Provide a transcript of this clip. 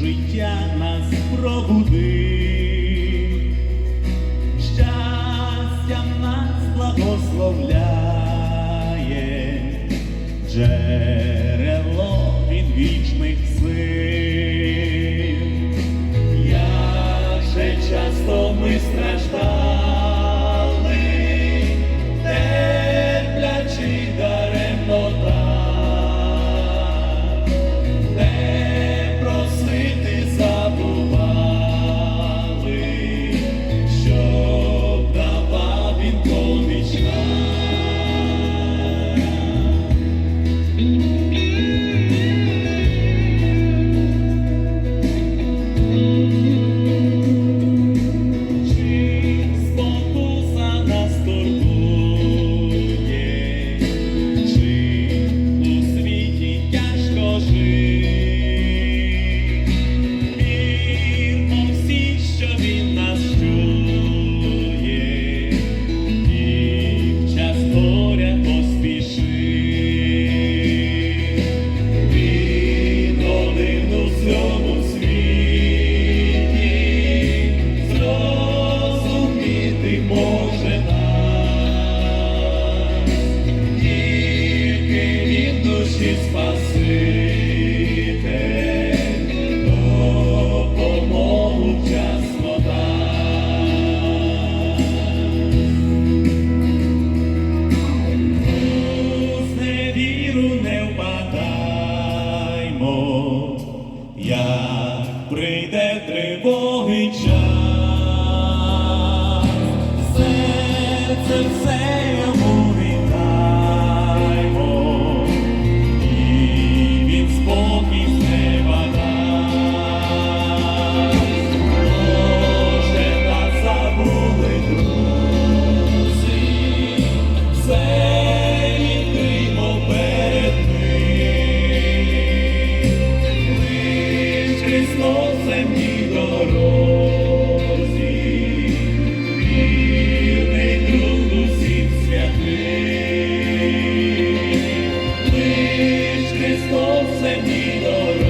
життя нас пробуди, щастям нас благословляє, джерело від вічних сил. прийде тривоги час. Серце все. Христос, це мій дорог.